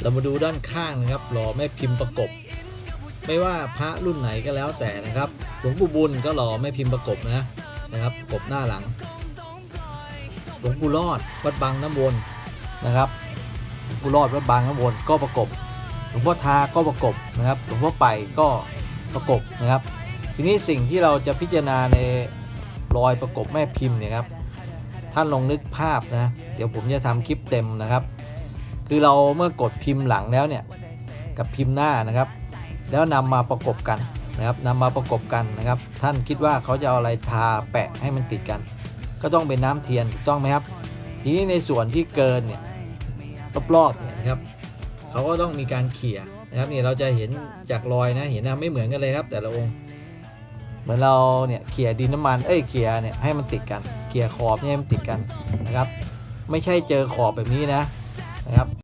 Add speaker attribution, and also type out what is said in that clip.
Speaker 1: เรามาดูด้านข้างนะครับหล่อแม่พิมพ์ประกบ ไม่ว่าพระรุ่นไหนก็แล้วแต่นะครับ หลวงปู่บุญก็หล่อแม่พิมพ์ประกบนะนะครับกบหน้าหลัง หลวงปู่รอดวัดบางน้ำวนนะครับหลวงปู่รอดวัดบางน้ำวนก็ประกบ หลวงพ่อทาก็ประกบนะครับ หลวงพ่อไปก็ประกบนะครับ ทีนี้สิ่งที่เราจะพิจารณาในรอยประกบแม่พิมพ์เนี่ยครับท่านลองนึกภาพนะ เดี๋ยวผมจะทำคลิปเต็มนะครับ คือเราเมื่อกดพิมพ์หลังแล้วเนี่ยกับพิมพ์หน้านะครับ แล้วนำมาประกบกันนะครับนำมาประกบกันนะครับ ท่านคิดว่าเขาจะเอาอะไรทาแปะให้มันติดกัน ก็ต้องเป็นน้ำเทียนถูกต้องไหมครับ ทีนี้ในส่วนที่เกินเนี่ยรอบๆเนี่ยนะครับเขาก็ต้องมีการเขี่ยนะครับนี่เราจะเห็นจากรอยนะเห็นนะไม่เหมือนกันเลยครับ แต่ละองค์เหมือนเราเนี่ยเขี่ยดินน้ำมันเอ้ยเขี่ยเนี่ยให้มันติดกันเขี่ยขอบเนี่ยให้มันติดกันนะครับ ไม่ใช่เจอขอบแบบนี้นะนะครับ